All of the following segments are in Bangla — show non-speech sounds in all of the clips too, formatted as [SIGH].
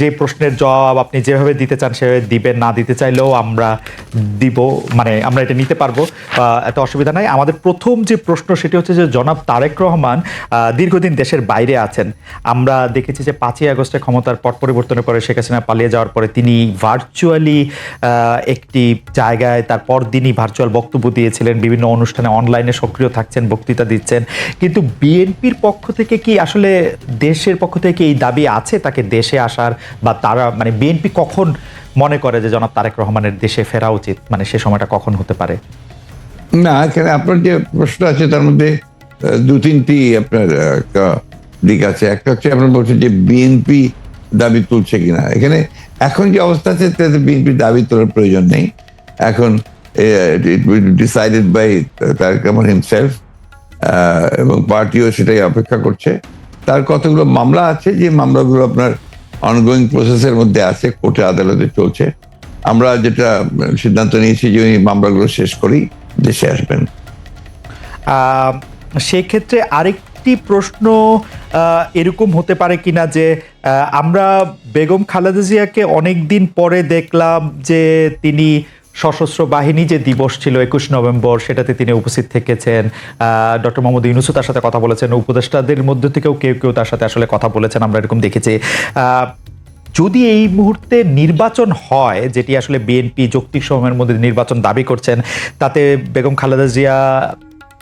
যে প্রশ্নের জবাব আপনি যেভাবে দিতে চান, সেভাবে দিবেন, না দিতে চাইলেও আমরা দিব মানে আমরা এটা নিতে পারব এত অসুবিধা নাই। আমাদের প্রথম যে প্রশ্ন, সেটি হচ্ছে যে জনাব তারেক রহমান দীর্ঘদিন দেশের বাইরে আছেন। আমরা দেখেছি যে পাঁচই আগস্টে ক্ষমতার পট পরিবর্তনের পরে শেখ হাসিনা পালিয়ে যাওয়ার পরে তিনি ভার্চুয়ালি একটি জায়গায় তার পরদিনই ভার্চুয়াল বক্তব্য দিয়েছিলেন, বিভিন্ন অনুষ্ঠানে অনলাইনে সক্রিয় থাকছেন, বক্তৃতা দিচ্ছেন। কিন্তু বিএনপির পক্ষ থেকে কি আসলে দেশের পক্ষ থেকে এই দাবি আছে? তাকে দেশে আসার বা তারা মানে বিএনপি কখন মনে করে যে জনাব তারেক রহমানের দেশে ফেরা উচিত? মানে সে সময়টা কখন হতে পারে? না, এখানে আপনার যে প্রশ্ন আছে, তার মধ্যে দু তিনটি আপনার দিক আছে। একটা হচ্ছে আপনার বলছেন যে বিএনপি দাবি তুলছে কিনা। এখানে এখন যে অবস্থা আছে, তাতে বিএনপি দাবি তোলার প্রয়োজন নেই। এখন decided by Tarique Rahman himself এবং পার্টিও সেটাই অপেক্ষা করছে। তার কতগুলো মামলা আছে, যে মামলাগুলো আপনার অনগোয়িং প্রসেসের মধ্যে আছে, কোর্টে আদালতে চলছে। আমরা যেটা সিদ্ধান্ত নিয়েছি যে ওই মামলাগুলো শেষ করেই দেশে আসবেন। সেক্ষেত্রে আরেকটি প্রশ্ন এরকম হতে পারে কিনা যে আমরা বেগম খালেদা জিয়াকে অনেক দিন পরে দেখলাম যে তিনি সশস্ত্র বাহিনী যে দিবস ছিল একুশ নভেম্বর, সেটাতে তিনি উপস্থিত থেকেছেন। ডক্টর মোহাম্মদ ইউনুসও তার সাথে কথা বলেছেন। উপদেষ্টাদের মধ্যে থেকেও কেউ কেউ তার সাথে আসলে কথা বলেছেন, আমরা এরকম দেখেছি। যদি এই মুহূর্তে নির্বাচন হয়, যেটি আসলে বিএনপি যৌক্তিক সময়ের মধ্যে নির্বাচন দাবি করছেন, তাতে বেগম খালেদা জিয়া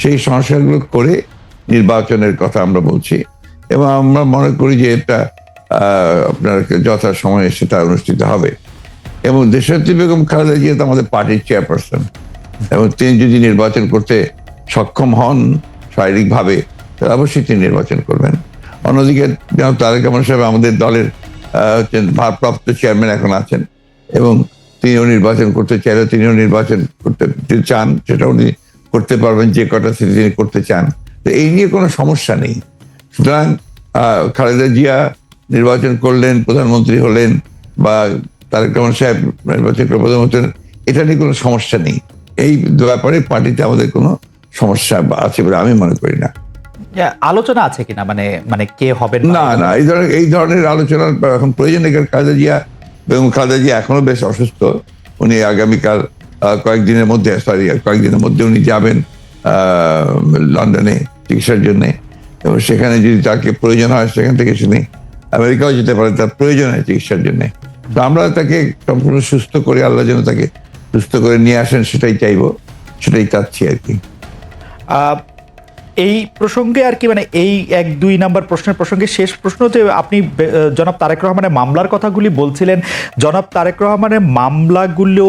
সেই সংস্কারগুলো করে নির্বাচনের কথা আমরা বলছি। এবং আমরা মনে করি যে এটা আপনার যথা সময়ে সেটা অনুষ্ঠিত হবে। এবং দেশাত্রী বেগম খালেদা জিয়া তো আমাদের পার্টির চেয়ারপারসন। এবং তিনি যদি নির্বাচন করতে সক্ষম হন শারীরিকভাবে, তাহলে অবশ্যই তিনি নির্বাচন করবেন। অন্যদিকে তারেক রহমান সাহেব আমাদের দলের ভারপ্রাপ্ত চেয়ারম্যান এখন আছেন। এবং তিনিও নির্বাচন করতে চাইলে তিনিও নির্বাচন করতে চান সেটা উনি করতে পারবেন যে কটা সিটি তিনি করতে চান। তো এই নিয়ে কোনো সমস্যা নেই। সুতরাং খালেদা জিয়া নির্বাচন করলেন প্রধানমন্ত্রী হলেন বা তারেক রহমান সাহেব নির্বাচন করে প্রধানমন্ত্রী এটা নিয়ে কোনো সমস্যা নেই। এই ব্যাপারে পার্টিতে আমাদের কোনো সমস্যা আছে বলে আমি মনে করি না। আলোচনা আছে কিনা? মানে মানে কে হবেন বা- না না এই ধরনের এই ধরনের আলোচনার এখন প্রয়োজন নেই কারণ খালেদা জিয়া এবং খালেদা জিয়া এখনও বেশ অসুস্থ। উনি আগামীকাল কয়েকদিনের মধ্যে সরি কয়েকদিনের মধ্যে উনি যাবেন লন্ডনে চিকিৎসার জন্যে। এবং সেখানে যদি তাকে প্রয়োজন হয়, সেখান থেকে তিনি আমেরিকাও যেতে পারে তার প্রয়োজন হয় চিকিৎসার জন্যে। তো আমরা তাকে সম্পূর্ণ সুস্থ করে, আল্লাহ যেন তাকে সুস্থ করে নিয়ে আসেন, সেটাই চাইব, সেটাই চাচ্ছি আর কি। এই প্রসঙ্গে আর কি মানে এই এক, দুই নাম্বার প্রশ্নের প্রসঙ্গে শেষ প্রশ্ন যে আপনি জনাব তারেক রহমানের মামলার কথাগুলি বলছিলেন। জনাব তারেক রহমানের মামলাগুলো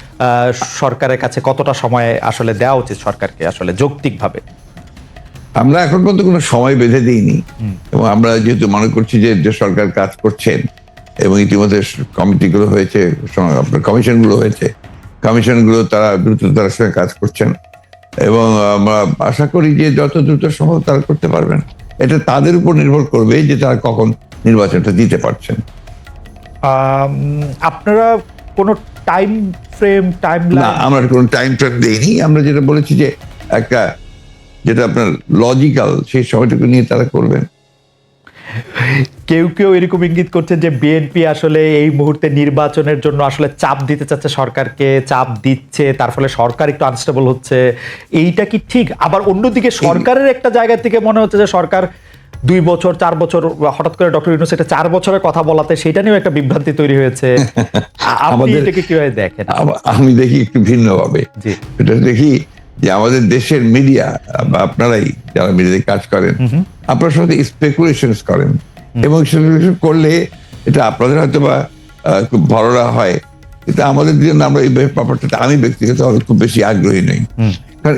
সরকারের কাছে কতটা সময় আসলে দেওয়া উচিত সরকারকে আসলে যৌক্তিকভাবে? আমরা এখন পর্যন্ত কোনো সময় বেঁধে দিইনি। এবং আমরা যেহেতু মনে করছি যে যে সরকার কাজ করছেন এবং ইতিমধ্যে কমিটিগুলো হয়েছে আপনার কমিশনগুলো হয়েছে কমিশনগুলো তারা দ্রুত দ্রুততার সঙ্গে কাজ করছেন এবং আমরা আশা করি যে যত দ্রুত সম্ভব তারা করতে পারবেন। এটা তাদের উপর নির্ভর করবে যে তারা কখন নির্বাচনটা দিতে পারছেন। আপনারা কোনো টাইম ফ্রেম টাইম না আমরা কোনো টাইম ফ্রেম দেইনি। আমরা যেটা বলেছি যে একটা যেটা আপনার লজিক্যাল সেই সময়টুকু নিয়ে তারা করবেন। কেউ কেউ এরকম ইঙ্গিত করছেন যে বিএনপি আসলে এই মুহূর্তে নির্বাচনের জন্য আসলে চাপ দিতে চাচ্ছে সরকারকে চাপ দিচ্ছে তার ফলে সরকার একটু আনস্টেবল হচ্ছে। এইটা কি ঠিক? আবার অন্যদিকে সরকারের একটা জায়গা থেকে মনে হচ্ছে যে সরকার দুই বছর চার বছর হঠাৎ করে ডক্টর ইউনুস এটা চার বছরের কথা বলাতে সেটা নিয়েও একটা বিভ্রান্তি তৈরি হয়েছে। [LAUGHS] আপনি এটাকে কীভাবে দেখেন? আমি দেখি একটু ভিন্নভাবে। এটা দেখি যে আমাদের দেশের মিডিয়া বা আপনারাই যারা মিডিয়াতে কাজ করেন আপনার সাথে স্পেকুলেশন করেন। এবং স্পেকুলেশন করলে এটা আপনাদের হয়তো বা খুব ভালোরা হয়। এটা আমাদের জন্য আমরা এই ব্যাপারটা আমি ব্যক্তিগত খুব বেশি আগ্রহী নই। কারণ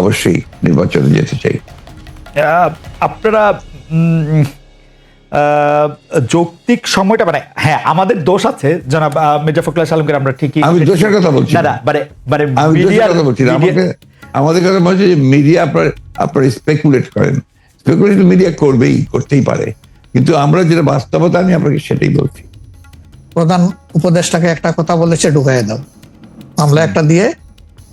অবশ্যই নির্বাচনে যেতে চাই। আপনারা যৌক্তিক সময়টা মানে হ্যাঁ আমাদের দোষ আছে জনাব মির্জা ফখরুল আলমগীর আমরা ঠিকই আমি দোষের কথা বলছি না। না মানে মানে আমি দোষের কথা বলছি আমাকে আমাদের কথা বলছে যে মিডিয়া আপনার আপনার স্পেকুলেট করেন। স্পেকুলেট মিডিয়া করবেই করতেই পারে। কিন্তু আমরা যেটা বাস্তবতা আমি আপনাকে সেটাই বলছি। প্রধান উপদেষ্টাকে একটা কথা বলেছে ঢুকাই দাও। মামলা একটা দিয়ে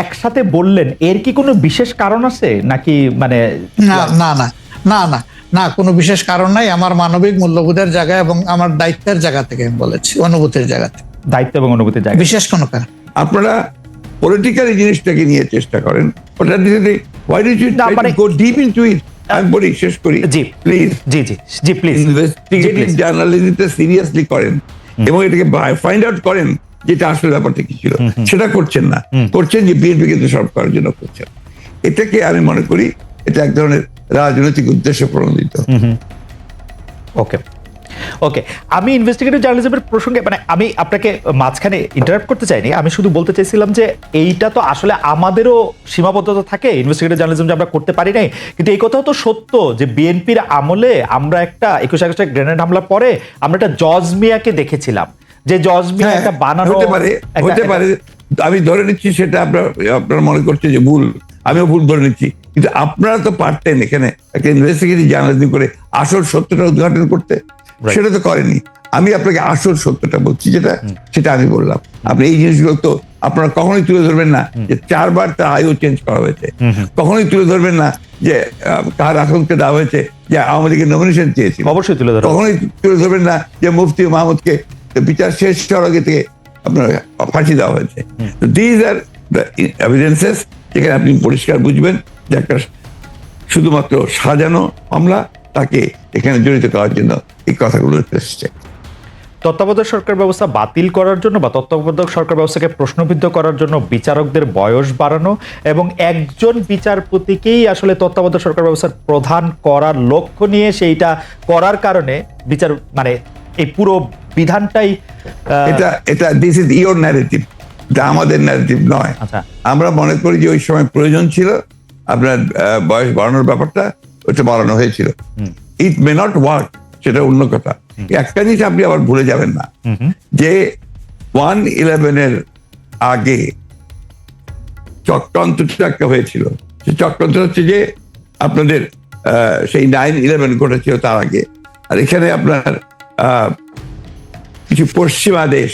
একসাথে বললেন এর কি কোনো বিশেষ কারণ আছে? নাকি মানে না না না না না না কোনো বিশেষ কারণ নাই। আমার মানবিক মূল্যবোধের জায়গা এবং আমার দায়িত্বের জায়গা থেকে আমি বলেছি অনুভূতির জায়গা থেকে। দায়িত্ব এবং অনুভূতির জায়গা বিশেষ কোনো কারণ আপনারা পলিটিক্যাল জিনিসটাকে নিয়ে চেষ্টা করেন। ওটা দিতে হোয়াই ডু ইউ না, মানে- গো ডিপ ইনটু ইট আমি বলি শেষ করি ji please ji ji ji please investigative জার্নালিজমটা seriously করেন এবং এটাকে ফাইন্ড আউট করেন যেটা আসলে ব্যাপারটা কি ছিল? সেটা করছেন না। করছেন যে বিএনপি কিন্তু সব করার জন্য করছেন। এটাকে আমি মনে করি এটা এক ধরনের রাজনৈতিক উদ্দেশ্য প্রণোদিত। ওকে। ওকে আমি ইনভেস্টিগেটিভ জার্নালিজমের প্রসঙ্গে মানে আমি আপনাকে মাঝখানে ইন্টারাপ্ট করতে চাইনি। আমি শুধু বলতে চাইছিলাম যে এইটা তো আসলে আমাদেরও সীমাবদ্ধতা থাকে ইনভেস্টিগেটিভ জার্নালিজম যে আমরা করতে পারি নাই। কিন্তু এই কথাও তো সত্য যে বিএনপির আমলে আমরা একটা একুশ আগস্টে গ্রেনেড হামলার পরে আমরা একটা জজ মিয়াকে দেখেছিলাম। যে মিয়া হ্যাঁ, একটা বানানো হতে পারে হতে পারে। আমি ধরে নিচ্ছি সেটা আপনার আপনারা মনে করছে যে ভুল। আমিও ভুল ধরে নিচ্ছি। কিন্তু আপনারা তো পারতেন এখানে একটা ইনভেস্টিগেটিভ জার্নালিজম করে আসল সত্যটা উদ্ঘাটন করতে। সেটা তো করেনি আমি আপনাকে আসল সত্যটা বলছি যেটা সেটা আমি বললাম। আপনি এই জিনিসগুলো তো আপনারা কখনোই তুলে ধরবেন না যে চারবার তার আয়ু চেঞ্জ করা হয়েছে। কখনোই তুলে ধরবেন না যে কার আকাঙ্ক্ষা দেওয়া হয়েছে যে আওয়ামী লীগের নমিনেশন চেয়েছিল। অবশ্যই তুলে ধরো কখনোই তুলে ধরবেন না যে মুফতি মাহমুদকে বিচার শেষ হওয়ার আগে থেকে আপনার ফাঁসি দেওয়া হয়েছে। দিজ আর দ্য এভিডেন্সেস যেখানে আপনি পরিষ্কার বুঝবেন যে একটা শুধুমাত্র সাজানো মামলা তাকে এখানে জড়িত করার জন্য এই কথাগুলো এসেছে। তত্ত্বাবধায়ক সরকার ব্যবস্থা বাতিল করার জন্য বা তত্ত্বাবধায়ক সরকার ব্যবস্থাকে প্রশ্নবিদ্ধ করার জন্য বিচারকদের বয়স বাড়ানো এবং একজন বিচারপতিকেই আসলে তত্ত্বাবধায়ক সরকার ব্যবস্থার প্রধান করার লক্ষ্য নিয়ে সেইটা করার কারণে বিচার মানে এই পুরো বিধানটাই এটা এটা দিস ইজ ইওর ন্যারেটিভ এটা আমাদের ন্যারেটিভ নয়। আচ্ছা। আমরা মনে করি যে ওই সময় প্রয়োজন ছিল আপনার বয়স বাড়ানোর ব্যাপারটা ওটা বাড়ানো হয়েছিল। ইট মে নট ওয়ার্ক সেটা অন্য কথা। একটা জিনিস আপনি আবার ভুলে যাবেন না। যে ওয়ান ইলেভেনের আগে চক্রান্তটা একটা হয়েছিল। সে চক্রান্ত হচ্ছে যে আপনাদের আহ, সেই নাইন ইলেভেন ঘটেছিল তার আগে। আর এখানে আপনার আহ, কিছু পশ্চিমা দেশ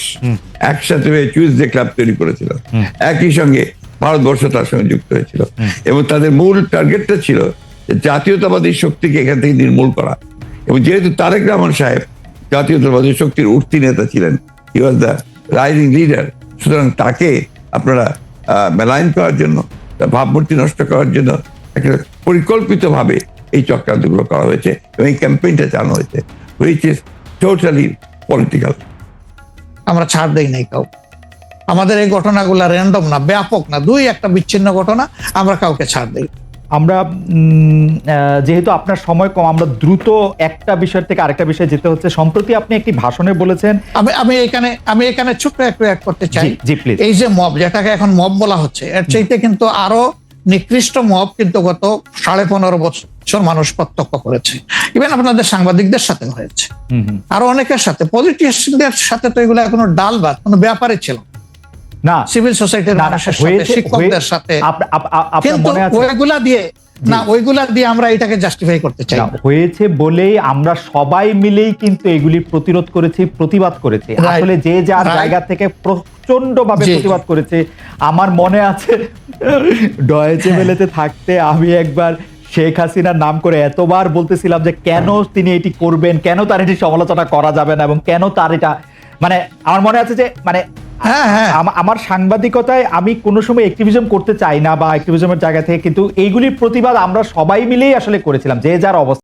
একসাথে হয়ে চুইজডে ক্লাব তৈরি করেছিল। একই সঙ্গে ভারতবর্ষ তার সঙ্গে যুক্ত হয়েছিল। এবং তাদের মূল টার্গেটটা ছিল জাতীয়তাবাদী শক্তিকে এখান থেকে নির্মূল করা। এবং যেহেতু তারেক রহমান সাহেব জাতীয়তাবাদী শক্তির উঠতি নেতা ছিলেন he was the rising leader সুতরাং তাকে আপনারা মেলাইন করার জন্য ভাবমূর্তি নষ্ট করার জন্য একটা পরিকল্পিতভাবে এই চক্রান্তগুলো করা হয়েছে এবং এই ক্যাম্পেইনটা চালানো হয়েছে হুইচ ইজ টোটালি পলিটিক্যাল আমরা ছাড় দেই নাই কাউ আমাদের এই ঘটনাগুলো র্যান্ডম না ব্যাপক না দুই একটা বিচ্ছিন্ন ঘটনা আমরা কাউকে ছাড় দিই। আমরা যেহেতু আপনার সময় কম আমরা দ্রুত একটা বিষয় থেকে আরেকটা বিষয়ে যেতে হচ্ছে। সম্প্রতি আপনি একটি ভাষণে বলেছেন আমি আমি এখানে আমি এখানে ছোট্ট একটু অ্যাড করতে চাই। এই যে মব যেটাকে এখন মব বলা হচ্ছে এর চাইতে কিন্তু আরও নিকৃষ্ট মব কিন্তু গত সাড়ে পনেরো বছর মানুষ প্রত্যক্ষ করেছে। ইভেন আপনাদের সাংবাদিকদের সাথে হয়েছে। আরও অনেকের সাথে পলিটিশিয়ানদের সাথে তো এগুলো কোনো ডাল বা কোনো ব্যাপারই ছিল না। সিভিল সোসাইটির মানুষের সাথে শিক্ষকদের সাথে। কিন্তু ওইগুলা দিয়ে না ওইগুলা দিয়ে আমরা এটাকে জাস্টিফাই করতে চাই। হয়েছে বলেই আমরা সবাই মিলেই কিন্তু এগুলি প্রতিরোধ করেছি প্রতিবাদ করেছি। আসলে যে যার জায়গা থেকে প্রচণ্ড ভাবে। প্রতিবাদ করেছে আমার মনে আছে ডয়েচে বেলেতে থাকতে আমি একবার শেখ হাসিনার নাম করে এতবার বলতেছিলাম যে কেন তিনি এটি করবেন কেন তার এটি সমালোচনা করা যাবে না এবং কেন তার এটা মানে আমার মনে আছে যে মানে হ্যাঁ হ্যাঁ আমার সাংবাদিকতায় আমি কোনো সময় অ্যাক্টিভিজম করতে চাই না বা অ্যাক্টিভিজমের জায়গা থেকে, কিন্তু এইগুলির প্রতিবাদ আমরা সবাই মিলেই আসলে করেছিলাম, যে যার অবস্থা।